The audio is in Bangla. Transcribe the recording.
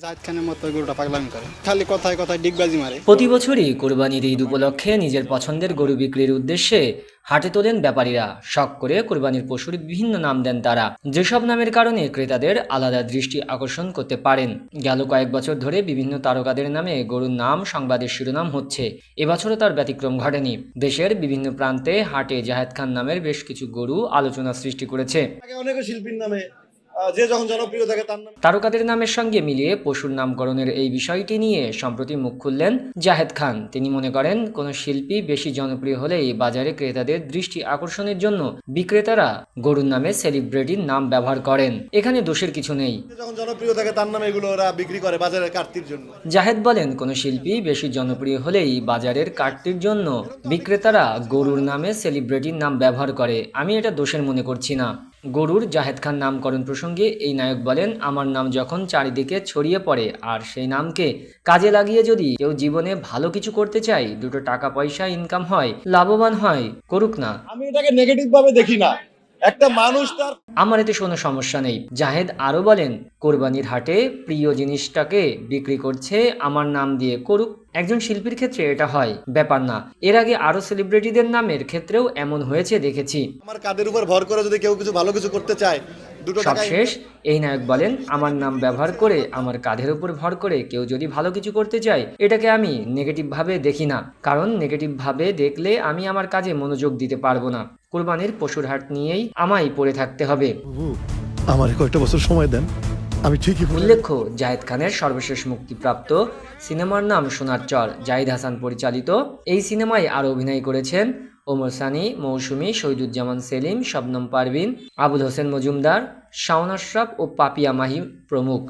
জাহিদ খানের মতো গরুটা পাগলামি করে। খালি কথায় কথায় ডিগবাজি মারে। প্রতি বছরই কোরবানির ঈদ উপলক্ষে নিজের পছন্দের গরু বিক্রির উদ্দেশ্যে হাটে তোলেন ব্যাপারীরা। শখ করে কোরবানির পশুর বিভিন্ন নাম দেন তারা। যেসব নামের কারণে ক্রেতাদের আলাদা দৃষ্টি আকর্ষণ করতে পারেন। গেল কয়েক বছর ধরে বিভিন্ন তারকাদের নামে গরুর নাম সংবাদের শিরোনাম হচ্ছে। এবছরও তার ব্যতিক্রম ঘটেনি। দেশের বিভিন্ন প্রান্তে হাটে জাহেদ খান নামের বেশ কিছু গরু আলোচনা সৃষ্টি করেছে। অনেক শিল্পীর নামে আহ, যে যখন জনপ্রিয় থাকে তার নামে তারকাদের নামের সঙ্গে মিলিয়ে পশুর নামকরণের এই বিষয়টি নিয়ে সম্প্রতি মুখ খুললেন জাহেদ খান। তিনি মনে করেন কোনো শিল্পী বেশি জনপ্রিয় হলেই বাজারে ক্রেতাদের দৃষ্টি আকর্ষণের জন্য বিক্রেতারা গরুর নামে সেলিব্রিটির নাম ব্যবহার করেন। এখানে দোষের কিছু নেই। যখন জনপ্রিয় থাকে তার নামে এগুলো ওরা বিক্রি করে বাজারে কাটতির জন্য। জাহেদ বলেন কোনো শিল্পী বেশি জনপ্রিয় হলেই বাজারের কাটতির জন্য বিক্রেতারা গরুর নামে সেলিব্রিটির নাম ব্যবহার করে। আমি এটা দোষের মনে করছি না। গরুর জাহেদ খান নামকরণ প্রসঙ্গে এই নায়ক বলেন, আমার নাম যখন চারিদিকে ছড়িয়ে পড়ে, আর সেই নামকে কাজে লাগিয়ে যদি কেউ জীবনে ভালো কিছু করতে চায়, দুটো টাকা পয়সা ইনকাম হয়, লাভবান হয়, করুক না। আমি এটাকে নেগেটিভ ভাবে দেখি না। একটা মানুষ তার আমার এতে কোনো সমস্যা নেই। জাহেদ আরও বলেন কোরবানির হাটে প্রিয় জিনিসটাকে বিক্রি করছে আমার নাম দিয়ে করুক। একজন শিল্পীর ক্ষেত্রে এটা হয়। ব্যাপার না। এর আগে আরও সেলিব্রিটিদের নামের ক্ষেত্রেও এমন হয়েছে দেখেছি। আমার কাদের উপর ভর করে যদি কেউ কিছু ভালো কিছু করতে চায় সবশেষ এই নায়ক বলেন আমার নাম ব্যবহার করে আমার কাঁধের উপর ভর করে কেউ যদি ভালো কিছু করতে চায় এটাকে আমি নেগেটিভভাবে দেখি না। কারণ নেগেটিভভাবে দেখলে আমি আমার কাজে মনোযোগ দিতে পারব না। কোরবানির পশুর হাট নিয়েই আমায় পড়ে থাকতে হবে। আমার কয়েকটা বছর সময় দেন। আমি ঠিকই উল্লেখ্য জাহেদ খানের সর্বশেষ মুক্তিপ্রাপ্ত সিনেমার নাম সোনার চর জাহিদ হাসান পরিচালিত। এই সিনেমায় আরও অভিনয় করেছেন ওমর সানি মৌসুমী শহীদুজ্জামান সেলিম শবনম পারভিন আবুল হোসেন মজুমদার শাওন আশরাফ ও পাপিয়া মাহি প্রমুখ।